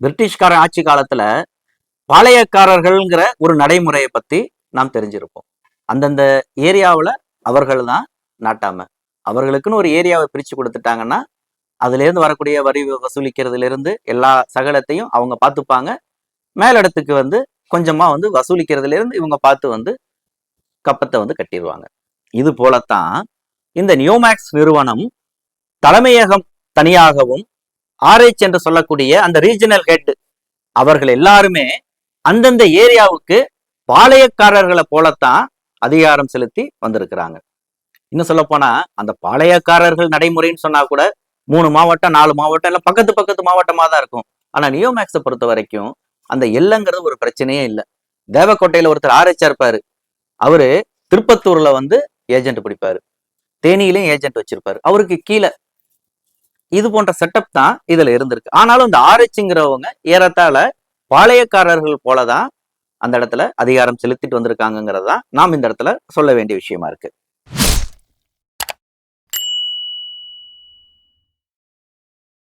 பிரிட்டிஷ்கார ஆட்சி காலத்துல பாளையக்காரர்கள்ங்கிற ஒரு நடைமுறையை பத்தி நாம் தெரிஞ்சிருப்போம். அந்தந்த ஏரியாவில் அவர்கள் தான் நாட்டாம. அவர்களுக்குன்னு ஒரு ஏரியாவை பிரிச்சு கொடுத்துட்டாங்கன்னா அதுல இருந்து வரக்கூடிய வரி வசூலிக்கிறதுல இருந்து எல்லா சகலத்தையும் அவங்க பார்த்துப்பாங்க. மேலிடத்துக்கு வந்து கொஞ்சமா வந்து வசூலிக்கிறதுல இருந்து இவங்க பார்த்து வந்து கப்பத்தை வந்து கட்டிடுவாங்க இது போலத்தான் இந்த நியோமேக்ஸ் நிறுவனம் தலைமையகம் தனியாகவும் ஆர்ஹெச் என்று சொல்லக்கூடிய அந்த ரீஜனல் ஹெட் அவர்கள் எல்லாருமே அந்தந்த ஏரியாவுக்கு பாளையக்காரர்களை போலத்தான் அதிகாரம் செலுத்தி வந்திருக்கிறாங்க. இன்னும் சொல்ல போனா அந்த பாளையக்காரர்கள் நடைமுறைன்னு சொன்னா கூட மூணு மாவட்டம் நாலு மாவட்டம் இல்லை பக்கத்து பக்கத்து மாவட்டமா தான் இருக்கும். ஆனா நியோமேக்ஸை பொறுத்த வரைக்கும் அந்த எல்லைங்கிறது ஒரு பிரச்சனையே இல்லை. தேவக்கோட்டையில ஒருத்தர் ஆர்ஹெச்சா இருப்பாரு. அவரு திருப்பத்தூர்ல வந்து ஏஜென்ட் பிடிப்பாரு. தேனியிலையும் ஏஜென்ட் வச்சிருப்பாரு. அவருக்கு கீழே இது போன்ற செட்டப் தான் இதுல இருந்திருக்கு. ஆனாலும் இந்த ஆர்ஹெச்ங்கிறவங்க ஏறத்தாழ பாளையக்காரர்கள் போலதான் அந்த இடத்துல அதிகாரம் செலுத்திட்டு வந்திருக்காங்கிறது தான் நாம் இந்த இடத்துல சொல்ல வேண்டிய விஷயமா இருக்கு.